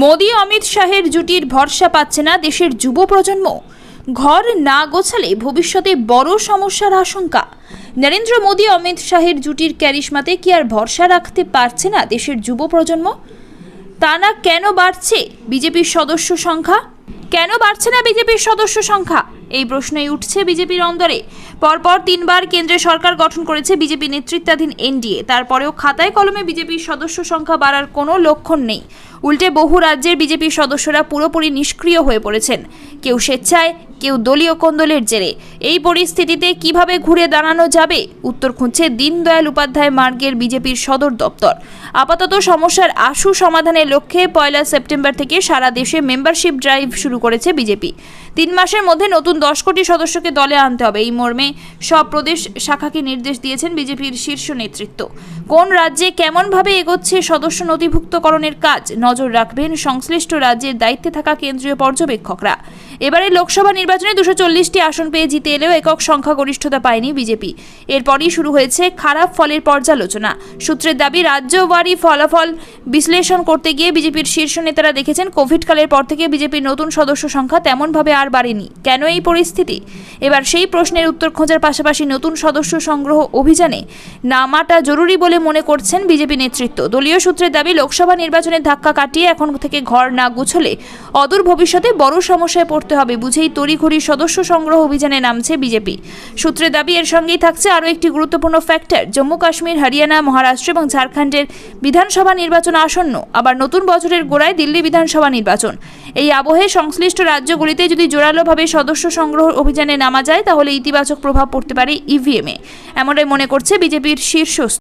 মোদি অমিত শাহের জুটির ভরসা পাচ্ছে না দেশের যুব প্রজন্ম। ঘর না গোছালে ভবিষ্যতে বড় সমস্যার আশঙ্কা। নরেন্দ্র মোদী অমিত শাহের জুটির ক্যারিশমাতে কি আর ভরসা রাখতে পারছে না দেশের যুব প্রজন্ম? তা না কেন বাড়ছে বিজেপির সদস্য সংখ্যা? কেন বাড়ছে না বিজেপির সদস্য সংখ্যা? এই প্রশ্নই উঠছে বিজেপির অন্দরে। পরপর তিনবার কেন্দ্রে সরকার গঠন করেছে বিজেপি নেতৃত্বাধীন এনডিএ। তারপরেও খাতায় কলমে বিজেপির সদস্য সংখ্যা বাড়ার কোনো লক্ষণ নেই। উল্টে বহু রাজ্যের বিজেপির সদস্যরা পুরোপুরি নিষ্ক্রিয় হয়ে পড়েছেন। কেউ স্বেচ্ছায় কেউ দলীয় কোন্দলের জেরে। এই পরিস্থিতিতে কীভাবে ঘুরে দাঁড়ানো যাবে? উত্তর খুঁজছে দীনদয়াল উপাধ্যায় মার্গের বিজেপির সদর দপ্তর। আপাতত সমস্যার আশু সমাধানের লক্ষ্যে পয়লা সেপ্টেম্বর থেকে সারা দেশে মেম্বারশিপ ড্রাইভ শুরু করেছে বিজেপি। তিন মাসের মধ্যে নতুন দশ কোটি সদস্যকে দলে আনতে হবে। এই মর্মে সব প্রদেশ শাখাকে নির্দেশ দিয়েছেন বিজেপির শীর্ষ নেতৃত্ব। কোন রাজ্যে কেমনভাবে এগোচ্ছে সদস্য নথিভুক্তকরণের কাজ? নজর রাখবেন সংশ্লিষ্ট রাজ্যের দায়িত্বে থাকা কেন্দ্রীয় পর্যবেক্ষকরা। এবারে লোকসভা নির্বাচনে দুশো চল্লিশটি আসন পেয়ে জিতে এলেও একক সংখ্যাগরিষ্ঠতা পায়নি বিজেপি। এরপরই শুরু হয়েছে খারাপ ফলের পর্যালোচনা। সূত্রের দাবি রাজ্যওয়ারি ফলাফল বিশ্লেষণ করতে গিয়ে বিজেপির শীর্ষ নেতারা দেখেছেন কোভিডকালের পর থেকে বিজেপির নতুন সদস্য সংখ্যা তেমনভাবে আর বাড়েনি। কেন এই পরিস্থিতি? এবার সেই প্রশ্নের উত্তর খোঁজার পাশাপাশি নতুন সদস্য সংগ্রহ অভিযানে নামাটা জরুরি বলে মনে করছেন বিজেপি নেতৃত্ব। দলীয় সূত্রের দাবি, লোকসভা নির্বাচনের ধাক্কা কাটিয়ে এখন থেকে ঘর না গুছলে অদূর ভবিষ্যতে বড় সমস্যায় পড়তে হবে বুঝেই তড়িঘড়ি সদস্য সংগ্রহ অভিযানে নামছে বিজেপি। সূত্রের দাবি, এর সঙ্গেই থাকছে আরও একটি গুরুত্বপূর্ণ ফ্যাক্টর। জম্মু কাশ্মীর হরিয়ানা, মহারাষ্ট্র এবং ঝাড়খণ্ডের বিধানসভা নির্বাচন আসন্ন, আবার নতুন বছরের গোড়ায় দিল্লি বিধানসভা নির্বাচন। এই আবহে সংশ্লিষ্ট রাজ্যগুলিতে যদি জোরালোভাবে সদস্য সংগ্রহ অভিযানে নামা যায়, তাহলে ইতিবাচক প্রভাব পড়তে পারে ইভিএমে। এমনটাই মনে করছে বিজেপির শীর্ষ